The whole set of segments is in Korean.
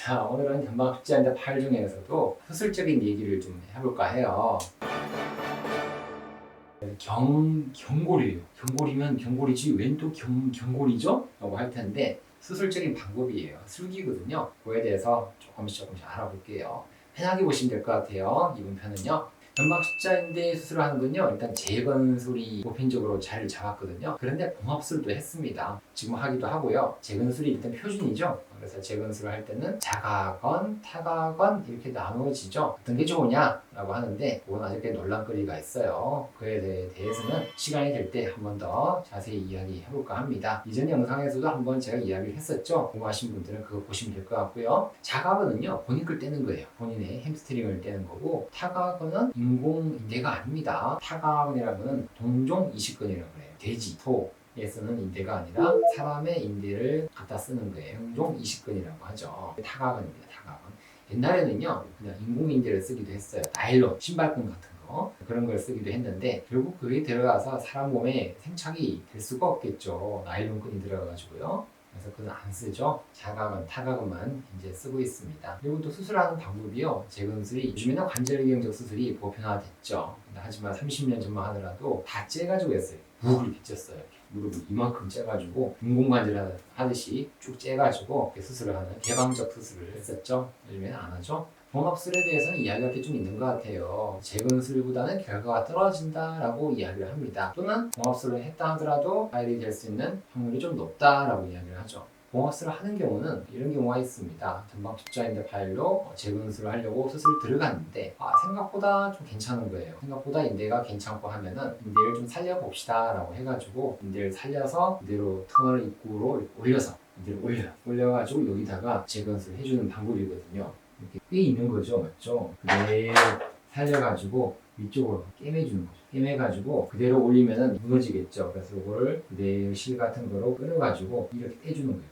자, 오늘은 금방 숙제한데 8 중에서도 수술적인 얘기를 좀 해볼까 해요. 경, 경골이에요. 경골이면 경골이지 웬또 경, 경골이죠? 라고 할 텐데 수술적인 방법이에요. 술기거든요. 그거에 대해서 조금씩 조금씩 알아볼게요. 편하게 보시면 될 것 같아요. 이번 편은요. 연막 숫자인데 수술을 하는 건요. 일단 재건술이 보편적으로 자리를 잡았거든요. 그런데 봉합술도 했습니다. 지금 하기도 하고요. 재건술이 일단 표준이죠. 그래서 재건술을 할 때는 자가건, 타가건 이렇게 나누어지죠. 어떤 게 좋으냐라고 하는데 그건 아직까지 논란거리가 있어요. 그에 대해- 대해서는 시간이 될 때 한 번 더 자세히 이야기해 볼까 합니다. 이전 영상에서도 한번 제가 이야기를 했었죠. 궁금하신 분들은 그거 보시면 될 것 같고요. 자가건은요 본인 걸 떼는 거예요. 본인의 햄스트링을 떼는 거고 타가건은 인공인대가 아닙니다. 타가건이라는 거는 동종 이식건이라고 해요. 돼지, 소, 에 쓰는 인대가 아니라 사람의 인대를 갖다 쓰는 거예요. 동종 이식근이라고 하죠. 타가근입니다. 타가근. 옛날에는요, 그냥 인공인대를 쓰기도 했어요. 나일론, 신발끈 같은 거. 그런 걸 쓰기도 했는데, 결국 그게 들어가서 사람 몸에 생착이 될 수가 없겠죠. 나일론끈이 들어가가지고요. 그래서 그건 안 쓰죠. 자가근, 타가근만 이제 쓰고 있습니다. 그리고 또 수술하는 방법이요. 재건술이 요즘에는 관절경적 수술이 보편화됐죠. 하지만 30년 전만 하더라도 다 째가지고 했어요. 이렇게 쪘어요. 무릎을 이만큼 째가지고 인공관절 하듯이 쭉 째가지고 수술을 하는 개방적 수술을 했었죠. 요즘에는 안 하죠. 봉합술에 대해서는 이야기할 게 좀 있는 것 같아요. 재건술보다는 결과가 떨어진다라고 이야기를 합니다. 또는 봉합술을 했다 하더라도 파일이 될 수 있는 확률이 좀 높다라고 이야기를 하죠. 봉합술을 하는 경우는 이런 경우가 있습니다. 전방 숫자인데 파일로 재건술을 하려고 수술 들어갔는데 아, 생각보다 좀 괜찮은 거예요. 생각보다 인대가 괜찮고 하면은 인대를 좀 살려봅시다 라고 해가지고 인대를 살려서 이대로 터널 입구로 올려서 인대를 올려요. 올려가지고 여기다가 재건술 해주는 방법이거든요. 이렇게 꽤 있는 거죠, 맞죠? 그대로 살려가지고 위쪽으로 깨매주는 거죠. 깨매가지고 그대로 올리면은 무너지겠죠. 그래서 이거를 그대로 실 같은 거로 끌어가지고 이렇게 떼주는 거예요.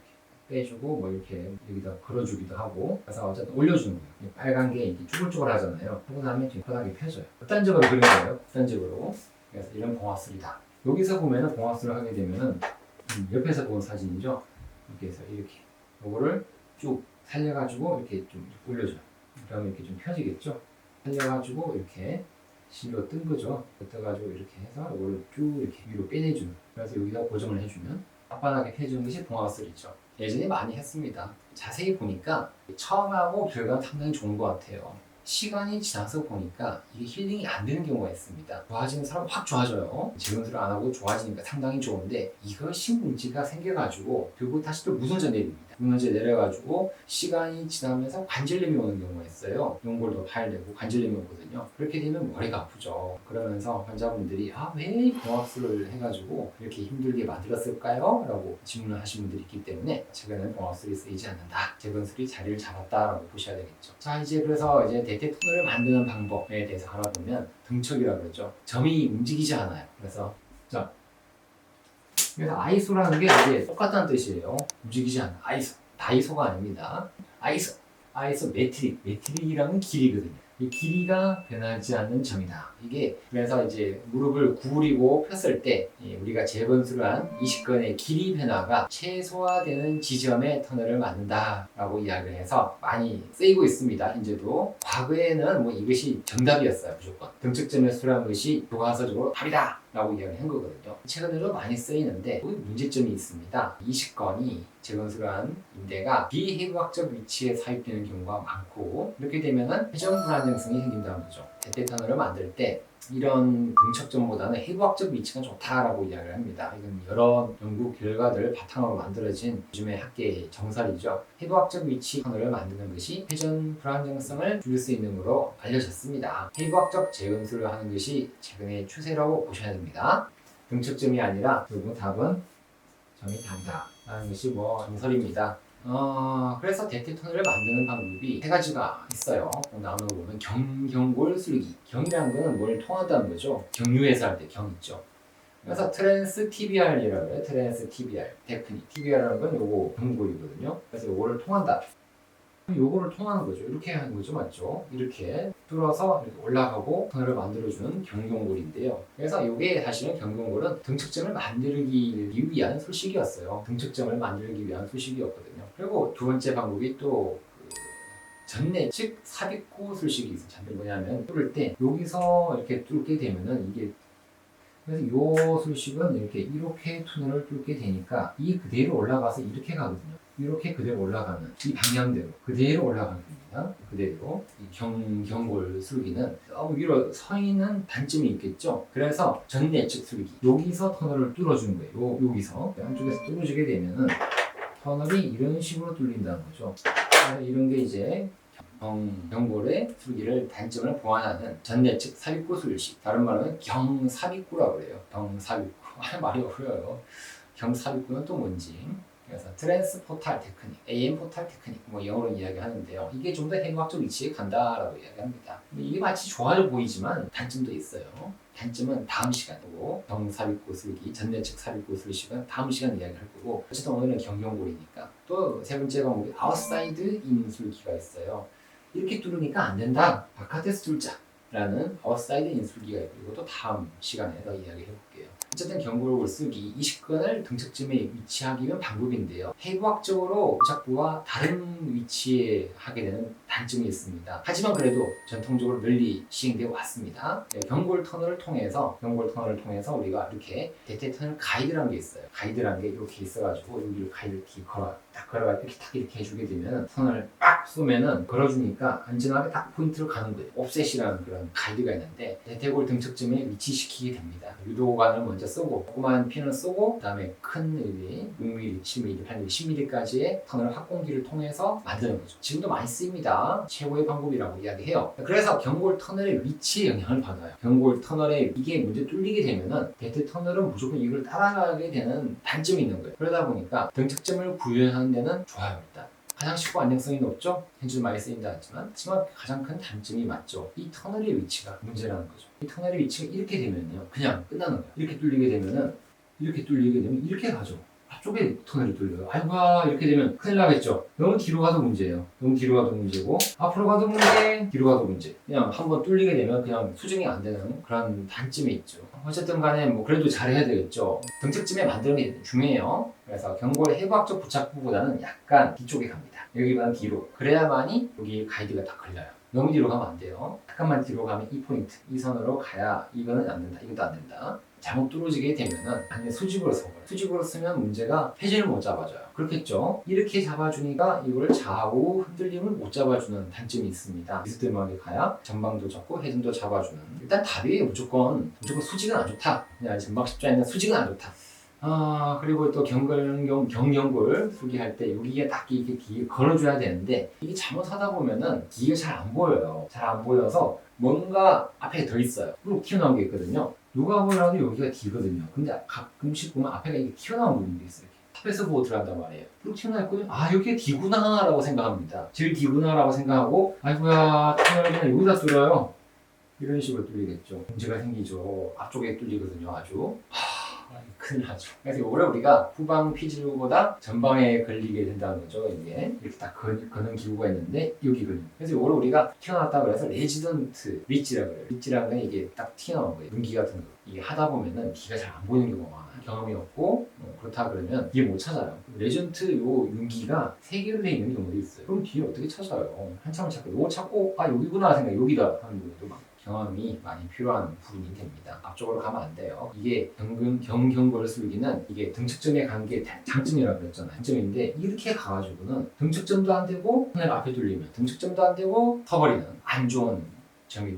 빼주고 뭐 이렇게 여기다 걸어주기도 하고 그래서 어쨌든 올려주는 거예요. 이 빨간 게 이렇게 쭈글쭈글 하잖아요. 하고 나면 뒤에 바닥이 펴져요. 극단적으로 그린 거예요. 극단적으로. 그래서 이런 봉합술이다. 여기서 보면은 봉합술을 하게 되면은 음, 옆에서 본 사진이죠. 이렇게 해서 이렇게 요거를 쭉 살려가지고 이렇게 좀 올려줘요. 그러면 이렇게 좀 펴지겠죠. 살려가지고 이렇게 실로 뜬 거죠. 떠가지고 이렇게 해서 이거를 쭉 이렇게 위로 빼내주는. 그래서 여기다 고정을 해주면 앞바닥에 펴주는 것이 봉합술이죠. 예전에 많이 했습니다. 자세히 보니까 처음 하고 결과는 상당히 좋은 것 같아요. 시간이 지나서 보니까 이게 힐링이 안 되는 경우가 있습니다. 좋아지는 사람 확 좋아져요. 재건술을 안 하고 좋아지니까 상당히 좋은데 이것이 문제가 생겨가지고 결국 다시 또 내립니다. 무너져 내려가지고 시간이 지나면서 관절염이 오는 경우가 있어요. 연골도 파열되고 관절염이 오거든요. 그렇게 되면 머리가 아프죠. 그러면서 환자분들이 아 왜 봉합술을 해가지고 이렇게 힘들게 만들었을까요? 라고 질문을 하신 분들이 있기 때문에 최근에는 봉합술이 쓰이지 않는다. 재건술이 자리를 잡았다라고 보셔야 되겠죠. 자 이제 그래서 이제 대퇴 토너를 만드는 방법에 대해서 알아보면 등척이라고 그러죠. 점이 움직이지 않아요. 그래서 자 그래서 아이소라는 게 이제 똑같다는 뜻이에요. 움직이지 않아. 아이소. 다이소가 아닙니다. 아이소. 아이소 메트릭. 메트릭이라는 길이거든요. 이 길이가 변하지 않는 점이다. 이게 그래서 이제 무릎을 구부리고 폈을 때이 우리가 재건술을 한 이식근의 길이 변화가 최소화되는 지점의 터널을 만든다라고 이야기를 해서 많이 쓰이고 있습니다. 현재도 과거에는 뭐 이것이 정답이었어요. 무조건 등측점에 수술한 것이 교과서적으로 답이다. 라고 이야기를 한 거거든요. 최근에도 많이 쓰이는데 그 문제점이 있습니다. 이식건이 재건술을 한 인대가 비해부학적 위치에 삽입되는 경우가 많고 이렇게 되면은 회전 불안정성이 생긴다는 거죠. 대퇴 터널을 만들 때 이런 등척점보다는 해부학적 위치가 좋다라고 이야기를 합니다. 이건 여러 연구 결과들 바탕으로 만들어진 요즘의 학계의 정설이죠. 해부학적 위치 터널을 만드는 것이 회전 불안정성을 줄일 수 있는 으로 알려졌습니다. 해부학적 재건술을 하는 것이 최근의 추세라고 보셔야 됩니다. 등척점이 아니라 결국 답은 점이 다르다. 라는 것이 뭐 정설입니다. 어, 그래서 대퇴 터널을 만드는 방법이 세 가지가 있어요. 나눠보면 경 경골 술기. 경이라는 거는 뭘 통한다는 거죠. 경유해서 할 때 경 있죠. 그래서 트랜스 TBR이라고 해요. 트랜스 TBR. 테크닉. TBR이라는 건 요거 경골이거든요. 그래서 요거를 통한다. 요거를 통하는 거죠. 이렇게 하는 거죠. 맞죠? 이렇게 뚫어서 이렇게 올라가고 터널을 만들어주는 경경골인데요. 그래서 이게 사실은 경경골은 등측점을 만들기 위한 소식이었어요. 등측점을 만들기 위한 소식이었거든요. 그리고 두 번째 방법이 또 전내 즉 삽입구 술식이 있어요. 뭐냐면 뚫을 때 여기서 이렇게 뚫게 되면은 이게 그래서 요 술식은 이렇게 이렇게 투널을 뚫게 되니까 이 그대로 올라가서 이렇게 가거든요. 이렇게 그대로 올라가는 이 방향대로 그대로 올라가는 겁니다. 그대로 이 경, 경골 술기는 너무 위로 서 있는 단점이 있겠죠. 그래서 전내 측 술기 여기서 터널을 뚫어주는 거예요. 요, 여기서 한쪽에서 뚫어주게 되면은 터널이 이런 식으로 뚫린다는 거죠. 이런 게 이제 경, 경골의 술기를 단점을 보완하는 전내측 삽입구 술식 다른 말로는 경삽입구라고 그래요. 경삽입구 아, 말이 어려워요. 경삽입구는 또 뭔지 그래서 트랜스 포탈 테크닉, AM 포탈 테크닉 뭐 영어로 이야기하는데요. 이게 좀 더 해부학적 위치에 간다라고 이야기합니다. 이게 마치 좋아 보이지만 단점도 있어요. 단점은 다음 시간 보고 경삽입구 술기, 전내측 삽입구 술식은 다음 시간 이야기할 거고 어쨌든 오늘은 경경골이니까 또 세 번째 과목이 아웃사이드 인 술기가 있어요. 이렇게 뚫으니까 안 된다. 바깥에서 뚫자 라는 아웃사이드 인 술기가 있고 이것도 다음 시간에 더 이야기해 볼게요. 어쨌든 경골골 쓰기 이 식근을 등척점에 위치하기 위한 방법인데요. 해부학적으로 부착부와 다른 위치에 하게 되는 단점이 있습니다. 하지만 그래도 전통적으로 널리 시행되어 왔습니다. 네, 경골 터널을 통해서 경골 터널을 통해서 우리가 이렇게 대퇴 터널 가이드라는 게 있어요. 가이드라는 게 이렇게 있어가지고 여기를 가이드 이렇게 걸어 딱 걸어가 이렇게 딱 이렇게 해주게 되면 터널을 빡 쏘면은 걸어주니까 안전하게 딱 포인트로 가는 거예요. 옵셋이라는 그런 가이드가 있는데 대퇴골 등척점에 위치시키게 됩니다. 유도관을 먼저 쏘고 조그만 핀을 쏘고 그다음에 큰 의미 6mm, 7mm, 8mm, 10mm까지의 터널 확공기를 통해서 만드는 거죠. 지금도 많이 쓰입니다. 최고의 방법이라고 이야기해요. 그래서 경골 터널의 위치에 영향을 받아요. 경골 터널에 이게 문제 뚫리게 되면은 대퇴 터널은 무조건 이걸 따라가게 되는 단점이 있는 거예요. 그러다 보니까 등측점을 구현하는 데는 좋아요 일단. 가장 쉽고 안정성이 높죠? 현재 많이 쓰인다 하지만 하지만 가장 큰 단점이 맞죠. 이 터널의 위치가 문제라는 거죠. 이 터널의 위치가 이렇게 되면요. 그냥 끝나는 거예요. 이렇게 뚫리게 되면은 이렇게 뚫리게 되면 이렇게 가죠. 앞쪽에 터널이 뚫려요. 아이고야 이렇게 되면 큰일 나겠죠. 너무 뒤로 가도 문제예요. 너무 뒤로 가도 문제고 앞으로 가도 문제, 뒤로 가도 문제. 그냥 한번 뚫리게 되면 그냥 수정이 안 되는 그런 단점이 있죠. 어쨌든 간에 뭐 그래도 잘해야 되겠죠. 등책점에 만드는 게 중요해요. 그래서 경골의 해부학적 부착부보다는 약간 뒤쪽에 갑니다. 여기보다는 뒤로. 그래야만이 여기 가이드가 딱 걸려요. 너무 뒤로 가면 안 돼요. 잠깐만 뒤로 가면 이 포인트, 이 선으로 가야 이거는 안 된다, 이것도 안 된다. 잘못 뚫어지게 되면은 아니 수직으로 서버려. 수직으로 쓰면 문제가 회전을 못 잡아줘요. 그렇겠죠? 이렇게 잡아주니까 이걸 좌우 흔들림을 못 잡아주는 단점이 있습니다. 비스듬하게 가야 전방도 잡고 회전도 잡아주는. 일단 답이 무조건 무조건 수직은 안 좋다. 그냥 전방 십자에는 수직은 안 좋다. 아 그리고 또 경ገል경 경경골 수기할 때 여기에 딱 이렇게 기계 걸어줘야 되는데 이게 잘못하다 보면은 기계가 잘안 보여요. 잘 안 보여서 뭔가 앞에 더 있어요. 쭉 튀어나온 게 있거든요. 누가 보더라도 여기가 뒤거든요. 근데 가끔씩 보면 앞에가 이게 튀어나온 부분이 있어요. 탑에서 보고 들어간단 말이에요. 쭉 튀어나와 있거든요. 아 여기가 뒤구나 라고 생각합니다. 제일 뒤구나 라고 생각하고 아이고야 터널을 여기다 뚫어요. 이런 식으로 뚫리겠죠. 문제가 생기죠. 앞쪽에 뚫리거든요. 아주. 아, 큰일 나죠. 그래서 오래 우리가 후방 피질보다 전방에 걸리게 된다는 거죠. 이게 이렇게 딱 거, 거는 기구가 있는데 여기 걸리. 그래서 오래 우리가 튀어나왔다 그래서 레지던트 리치라 그래요. 리치라는 건 이게 딱 튀어나온 거예요. 눈기 같은 거. 이게 하다 보면은 귀가 잘 안 보이는 경우가 많아요. 경험이 없고 어, 그렇다 그러면 뒤에 못 찾아요. 레전트 요 윤기가 세 개로 돼 있는 경우도 있어요. 그럼 뒤에 어떻게 찾아요? 한참을 찾고 요거 찾고 아 여기구나 생각 여기다 하는 경우도 많고. 경험이 많이 필요한 부분이 됩니다. 앞쪽으로 가면 안 돼요. 이게 경근 경경거를 쓸기는 이게 등측점에 간 게 장점이라고 그랬잖아요. 장점인데 이렇게 가가지고는 등측점도 안 되고 하늘 앞에 뚫리면 등측점도 안 되고 서버리는 안 좋은 점이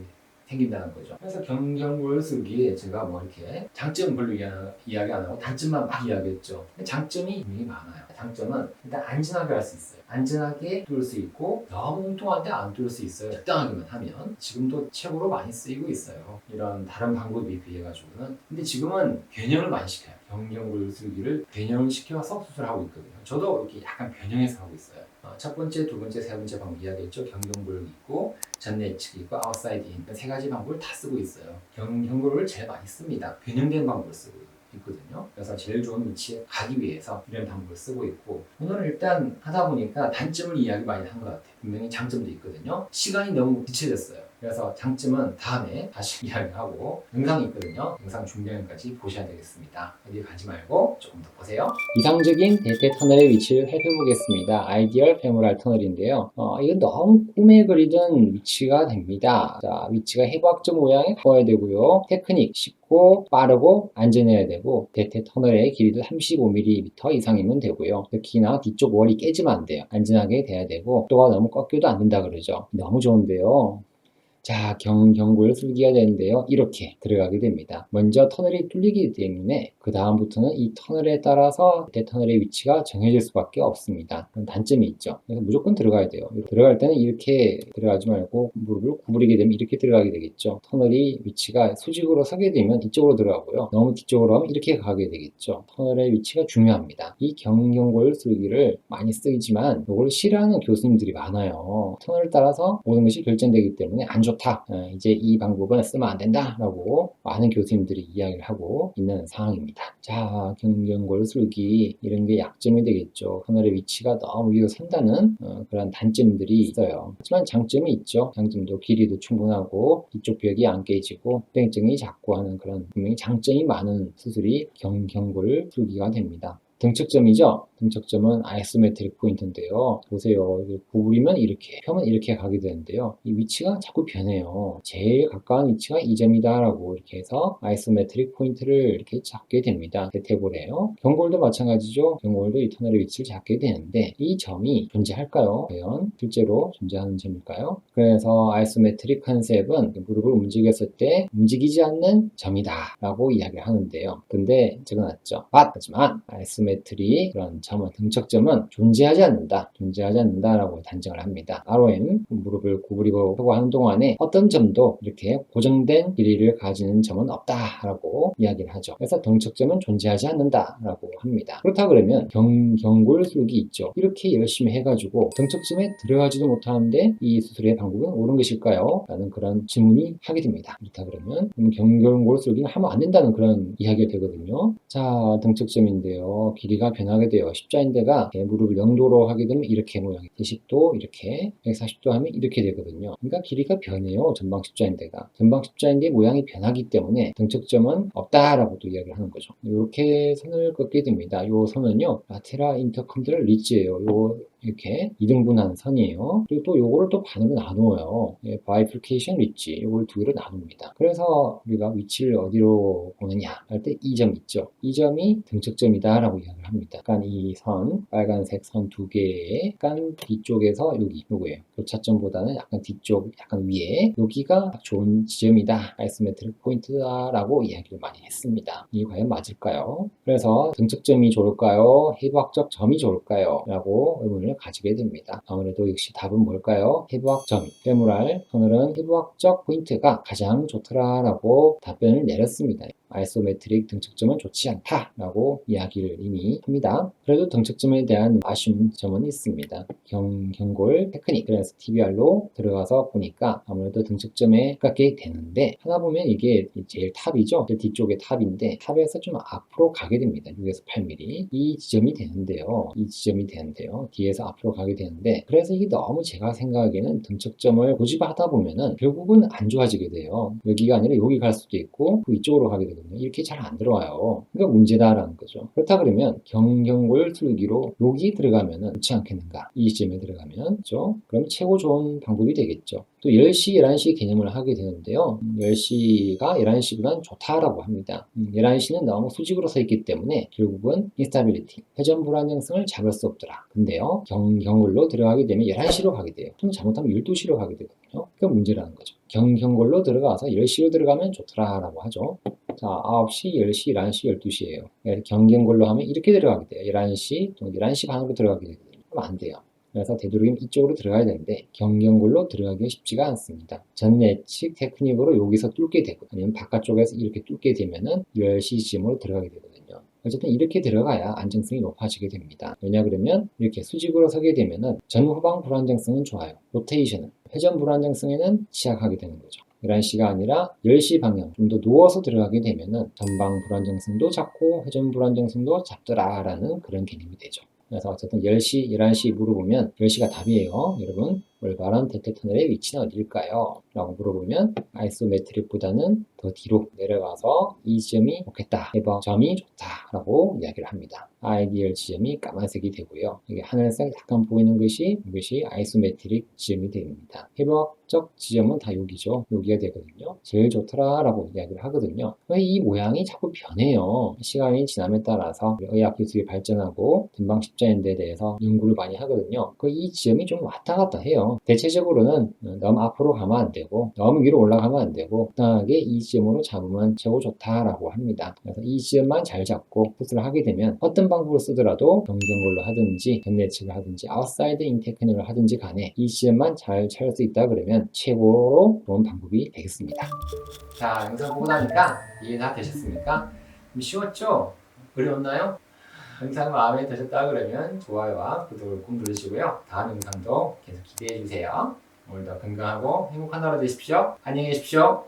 생긴다는 거죠. 그래서 경경골 쓰기에 제가 뭐 이렇게 장점 별로 이야- 이야기 안 하고 단점만 막 이야기했죠. 장점이 분명히 많아요. 장점은 일단 안전하게 할 수 있어요. 안전하게 뚫을 수 있고 너무 엉뚱한데 안 뚫을 수 있어요. 적당하게만 하면 지금도 최고로 많이 쓰이고 있어요. 이런 다른 방법에 비해 가지고는 근데 지금은 변형을 많이 시켜요. 경경골 쓰기를 변형을 시켜서 수술하고 있거든요. 저도 이렇게 약간 변형해서 하고 있어요. 어, 첫 번째, 두 번째, 세 번째 방법 이야기했죠. 경경골 있고 전내측 있고 아웃사이드 인세 가지 방법을 다 쓰고 있어요. 경, 경골을 제일 많이 씁니다. 변형된 방법을 쓰고 있거든요. 그래서 제일 좋은 위치에 가기 위해서 이런 방법을 쓰고 있고 오늘은 일단 하다 보니까 단점을 이야기 많이 한 것 같아요. 분명히 장점도 있거든요. 시간이 너무 지체됐어요. 그래서 장점은 다음에 다시 이야기하고 영상이 있거든요. 영상 중간까지 보셔야 되겠습니다. 어디 가지 말고 조금 더 보세요. 이상적인 대퇴 터널의 위치를 살펴보겠습니다. 아이디얼 페모랄 터널인데요. 어, 이건 너무 꿈에 그리던 위치가 됩니다. 자, 위치가 해부학적 모양에 가야 되고요. 테크닉 쉽고 빠르고 안전해야 되고 대퇴 터널의 길이도 35mm 이상이면 되고요. 특히나 뒤쪽 월이 깨지면 안 돼요. 안전하게 돼야 되고 또가 너무 꺾여도 안 된다 그러죠. 너무 좋은데요. 자, 경, 경고를 쓸기가 되는데요. 이렇게 들어가게 됩니다. 먼저 터널이 뚫리기 때문에 그 다음부터는 이 터널에 따라서 대 터널의 위치가 정해질 수밖에 없습니다. 단점이 있죠. 그래서 무조건 들어가야 돼요. 들어갈 때는 이렇게 들어가지 말고 무릎을 구부리게 되면 이렇게 들어가게 되겠죠. 터널이 위치가 수직으로 서게 되면 이쪽으로 들어가고요. 너무 뒤쪽으로 하면 이렇게 가게 되겠죠. 터널의 위치가 중요합니다. 이 경경고를 쓰기를 많이 쓰이지만 이걸 싫어하는 교수님들이 많아요. 터널을 따라서 모든 것이 결정되기 때문에 안 좋다. 어, 이제 이 방법은 쓰면 안 된다라고 많은 교수님들이 이야기를 하고 있는 상황입니다. 자, 경경골 술기 이런 게 약점이 되겠죠. 터널의 위치가 너무 위로 산다는 어, 그런 단점들이 있어요. 하지만 장점이 있죠. 장점도 길이도 충분하고 이쪽 벽이 안 깨지고 땡증이 작고 하는 그런 분명히 장점이 많은 수술이 경경골 술기가 됩니다. 등척점이죠. 등척점은 아이소메트릭 포인트인데요. 보세요. 구부리면 이렇게, 펴면 이렇게 가게 되는데요. 이 위치가 자꾸 변해요. 제일 가까운 위치가 이 점이다라고 이렇게 해서 아이소메트릭 포인트를 이렇게 잡게 됩니다. 대테볼에요. 경골도 마찬가지죠. 경골도 이 터널의 위치를 잡게 되는데 이 점이 존재할까요? 과연 실제로 존재하는 점일까요? 그래서 아이소메트릭 컨셉은 무릎을 움직였을 때 움직이지 않는 점이다라고 이야기를 하는데요. 근데 적어놨죠. 아, 하지만 아이소메 트리 그런 점은 등척점은 존재하지 않는다. 존재하지 않는다라고 단정을 합니다. ROM 무릎을 구부리고 하고 하는 동안에 어떤 점도 이렇게 고정된 길이를 가지는 점은 없다라고 이야기를 하죠. 그래서 등척점은 존재하지 않는다라고 합니다. 그렇다 그러면 경, 경골 술기 있죠. 이렇게 열심히 해가지고 등척점에 들어가지도 못하는데 이 수술의 방법은 옳은 것일까요? 라는 그런 질문이 하게 됩니다. 그렇다 그러면 경골 술기는 하면 안 된다는 그런 이야기가 되거든요. 자, 등척점인데요. 길이가 변하게 돼요. 십자인대가 무릎을 0도로 하게 되면 이렇게 모양이 90도 이렇게 140도 하면 이렇게 되거든요. 그러니까 길이가 변해요. 전방 십자인대가. 전방 십자인대의 모양이 변하기 때문에 등척점은 없다라고 또 이야기를 하는 거죠. 이렇게 선을 긋게 됩니다. 이 선은요. 라테라 인터컨드럴 리지예요. 요 이렇게 이등분한 선이에요. 그리고 또 요거를 또 반으로 나누어요. 예, 바이플케이션 위치 요걸 두 개로 나눕니다. 그래서 우리가 위치를 어디로 보느냐 할 때 이 점 있죠. 이 점이 등척점이다 라고 이야기를 합니다. 그러니까 이 선, 빨간색 선 두 개의 약간 뒤쪽에서 여기 요거예요. 교차점보다는 약간 뒤쪽, 약간 위에 여기가 좋은 지점이다. 아이스메트릭 포인트다 라고 이야기를 많이 했습니다. 이게 과연 맞을까요? 그래서 등척점이 좋을까요? 해부학적 점이 좋을까요? 라고 의문을 가지게 됩니다. 아무래도 역시 답은 뭘까요? 해부학 점, 페모랄 터널은 해부학적 포인트가 가장 좋더라라고 답변을 내렸습니다. 아이소메트릭 등척점은 좋지 않다라고 이야기를 이미 합니다. 그래도 등척점에 대한 아쉬운 점은 있습니다. 경, 경골 테크닉 그래서 TBR로 들어가서 보니까 아무래도 등척점에 가깝게 되는데 하다 보면 이게 제일 탑이죠. 뒤쪽에 탑인데 탑에서 좀 앞으로 가게 됩니다. 6에서 8mm 이 지점이 되는데요. 이 지점이 되는데요. 뒤에서 앞으로 가게 되는데 그래서 이게 너무 제가 생각하기에는 등척점을 고집하다 보면은 결국은 안 좋아지게 돼요. 여기가 아니라 여기 갈 수도 있고 그 이쪽으로 가게 되거든요. 이렇게 잘 안 들어와요. 그러니까 문제다라는 거죠. 그렇다 그러면 경경골 술기로 여기 들어가면은 좋지 않겠는가? 이 시점에 들어가면 그죠? 그럼 최고 좋은 방법이 되겠죠. 또 10시, 11시 개념을 하게 되는데요. 10시가 11시보다는 좋다라고 합니다. 11시는 너무 수직으로 서 있기 때문에 결국은 인스타빌리티, 회전 불안정성을 잡을 수 없더라. 근데요, 경, 경골로 들어가게 되면 11시로 가게 돼요. 좀 잘못하면 12시로 가게 되거든요. 그게 문제라는 거죠. 경, 경골로 들어가서 10시로 들어가면 좋더라라고 하죠. 자, 9시, 10시, 11시, 12시예요. 경경골로 하면 이렇게 들어가게 돼요. 11시, 또 11시 반으로 들어가게 되거든요. 그럼 안 돼요. 그래서 되도록이면 이쪽으로 들어가야 되는데 경경골로 들어가기가 쉽지가 않습니다. 전 예측 테크닉으로 여기서 뚫게 되고 아니면 바깥쪽에서 이렇게 뚫게 되면은 10시 지점으로 들어가게 되거든요. 어쨌든 이렇게 들어가야 안정성이 높아지게 됩니다. 왜냐 그러면 이렇게 수직으로 서게 되면은 전후방 불안정성은 좋아요. 로테이션은 회전 불안정성에는 취약하게 되는 거죠. 11시가 아니라 10시 방향 좀 더 누워서 들어가게 되면은 전방 불안정성도 잡고 회전 불안정성도 잡더라라는 그런 개념이 되죠. 그래서 어쨌든 10시, 11시 물어보면 10시가 답이에요. 여러분 올바른 대퇴 터널의 위치는 어디일까요? 라고 물어보면 아이소메트릭보다는 더 뒤로 내려가서 이 지점이 좋겠다. 해봐 점이 좋다라고 이야기를 합니다. 아이디얼 지점이 까만색이 되고요. 이게 하늘색 약간 보이는 것이 이것이 아이소메트릭 지점이 됩니다. 해부학적 지점은 다 여기죠. 여기가 되거든요. 제일 좋더라라고 이야기를 하거든요. 왜이 모양이 자꾸 변해요. 시간이 지남에 따라서 의학 기술이 발전하고 금방 십자인대에 대해서 연구를 많이 하거든요. 그 이 지점이 좀 왔다 갔다 해요. 대체적으로는 너무 앞으로 가면 안 되고 너무 위로 올라가면 안 되고 적당하게 이 지점으로 잡으면 최고 좋다라고 합니다. 그래서 이 지점만 잘 잡고 수술을 하게 되면 어떤 방법을 쓰더라도 정경골로 하든지 견내측을 하든지 아웃사이드 인테크닉을 하든지 간에 이 지점만 잘 찾을 수 있다 그러면 최고로 좋은 방법이 되겠습니다. 자 영상 보고 나니까 이해 다 되셨습니까? 좀 쉬웠죠? 어려웠나요? 영상 마음에 드셨다 그러면 좋아요와 구독을 꼭 누르시고요. 다음 영상도 계속 기대해 주세요. 오늘도 건강하고 행복한 하루 되십시오. 안녕히 계십시오.